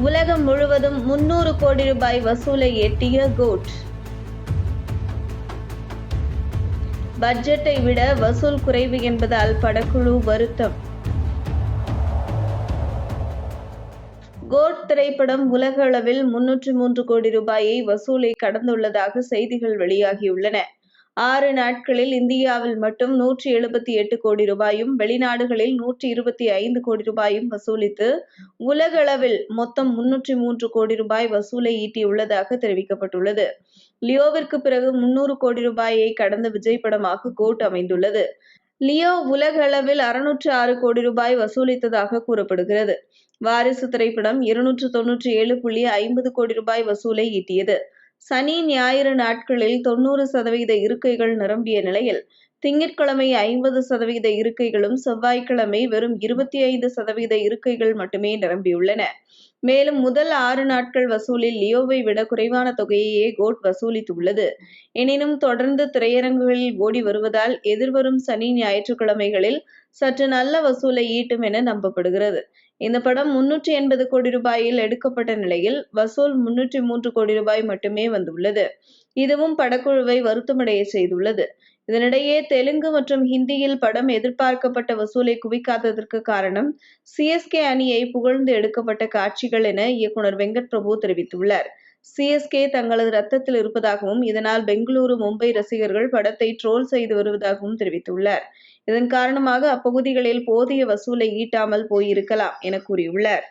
உலகம் முழுவதும் முன்னூறு கோடி ரூபாய் வசூலை எட்டிய கோட். பட்ஜெட்டை விட வசூல் குறைவு என்பதால் படக்குழு வருத்தம். கோட் திரைப்படம் உலக அளவில் முன்னூற்று மூன்று கோடி ரூபாயை வசூலை கடந்துள்ளதாக செய்திகள் வெளியாகியுள்ளன. ஆறு நாட்களில் இந்தியாவில் மட்டும் நூற்றி எழுபத்தி எட்டு கோடி ரூபாயும் வெளிநாடுகளில் நூற்றி இருபத்தி ஐந்து கோடி ரூபாயும் வசூலித்து உலகளவில் மொத்தம் முன்னூற்றி மூன்று கோடி ரூபாய் வசூலை ஈட்டியுள்ளதாக தெரிவிக்கப்பட்டுள்ளது. லியோவிற்கு பிறகு முன்னூறு கோடி ரூபாயை கடந்த விஜய் படமாக கோட் அமைந்துள்ளது. லியோ உலக அளவில் அறுநூற்று ஆறு கோடி ரூபாய் வசூலித்ததாக கூறப்படுகிறது. வாரிசு திரைப்படம் இருநூற்று தொன்னூற்றி ஏழு புள்ளி ஐம்பது கோடி ரூபாய் வசூலை ஈட்டியது. சனி ஞாயிறு நாட்களில் தொண்ணூறு சதவீத இருக்கைகள் நிரம்பிய நிலையில் திங்கட்கிழமை ஐம்பது சதவீத இருக்கைகளும் செவ்வாய்க்கிழமை வெறும் இருபத்தி ஐந்து சதவீத இருக்கைகள் மட்டுமே நிரம்பியுள்ளன. மேலும் முதல் ஆறு நாட்கள் வசூலில் லியோவை விட குறைவான தொகையையே கோட் வசூலித்துள்ளது. எனினும் தொடர்ந்து திரையரங்குகளில் ஓடி வருவதால் எதிர்வரும் சனி ஞாயிற்றுக்கிழமைகளில் சற்று நல்ல வசூலை ஈட்டும் என நம்பப்படுகிறது. இந்த படம் முன்னூற்றி எண்பது கோடி ரூபாயில் எடுக்கப்பட்ட நிலையில் வசூல் முன்னூற்றி மூன்று கோடி ரூபாய் மட்டுமே வந்துள்ளது. இதுவும் படக்குழுவை வருத்தமடைய செய்துள்ளது. இதனிடையே தெலுங்கு மற்றும் ஹிந்தியில் படம் எதிர்பார்க்கப்பட்ட வசூலை குவிக்காததற்கு காரணம் சிஎஸ்கே அணியை புகழ்ந்து எடுக்கப்பட்ட காட்சிகள் என இயக்குனர் வெங்கட் பிரபு தெரிவித்துள்ளார். சிஎஸ்கே தங்களது ரத்தத்தில் இருப்பதாகவும் இதனால் பெங்களூரு மும்பை ரசிகர்கள் படத்தை ட்ரோல் செய்து வருவதாகவும் தெரிவித்துள்ளார். இதன் காரணமாக அப்பகுதிகளில் போதிய வசூலை ஈட்டாமல் போயிருக்கலாம் என கூறியுள்ளார்.